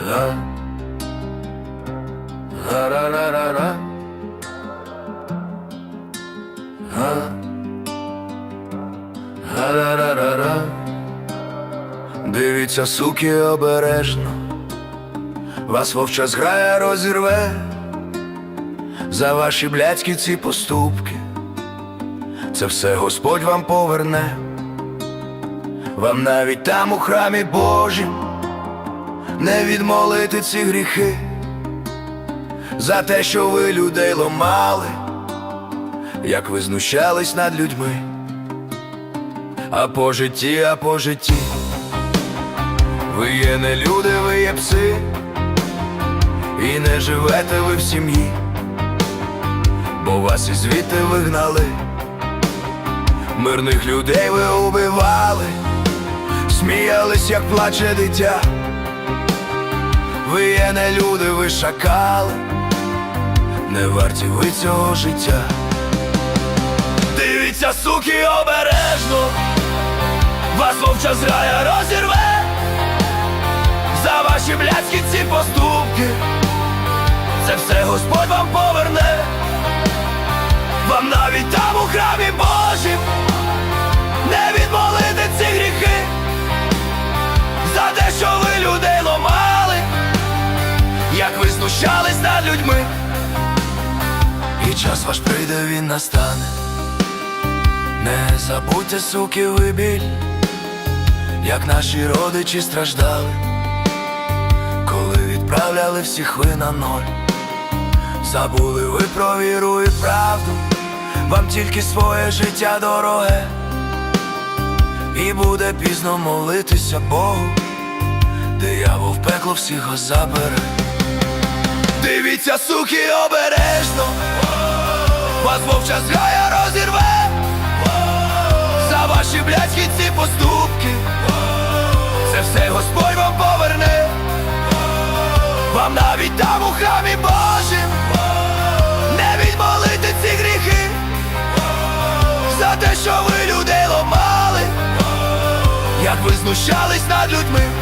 Га. Га-ра-ра-ра-ра. Га. Га-ра-ра-ра-ра. Дивіться, суки, обережно. Вас вовча зграя розірве за ваші блядські ці поступки. Це все Господь вам поверне. Вам навіть там у храмі Божім не відмолити ці гріхи за те, що ви людей ломали, як ви знущались над людьми, а по житті, а по житті, ви є не люди, ви є пси, і не живете ви в сім'ї, бо вас і звідти вигнали, мирних людей ви убивали, сміялись, як плаче дитя. Ви є не люди, ви шакали, не варті ви цього життя. Дивіться, суки, обережно, вас вовча зграя розірве. За ваші блядські ці поступки. Це все Господь вам поверне, вам навіть там у храмі Божім ви знущались над людьми, і час ваш прийде, він настане. Не забудьте, суки, ви біль, як наші родичі страждали, коли відправляли всіх ви на ноль. Забули ви про віру і правду, вам тільки своє життя дороге, і буде пізно молитися Богу, диявол в пекло всіх забере. Дивіться, суки, обережно, вас вовча зграя розірве. За ваші блядські ці поступки. Це все Господь вам поверне, вам навіть там у храмі Божим не відмолити ці гріхи. За те, що ви людей ломали, як ви знущались над людьми.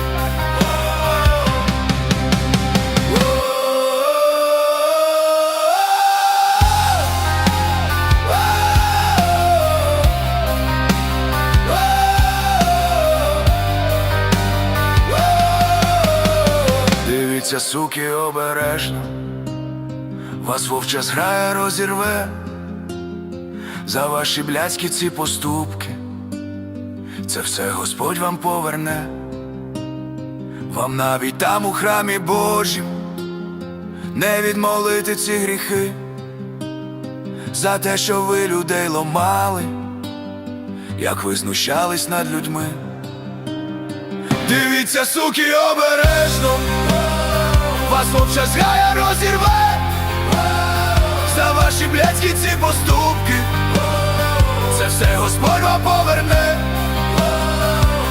Дивіться, суки, обережно, вас вовча зграя розірве. За ваші блядські ці поступки. Це все Господь вам поверне, вам навіть там у храмі Божім не відмолити ці гріхи. За те, що ви людей ломали, як ви знущались над людьми. Дивіться, суки, обережно, вас вовча зграя розірве за ваші блядські ці поступки. Це все Господь вам поверне,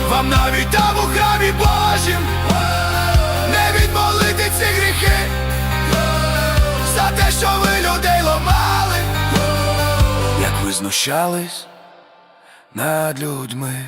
вам навіть там у храмі Божім. Не відмолити ці гріхи. За те, що ви людей ломали, як ви знущались над людьми.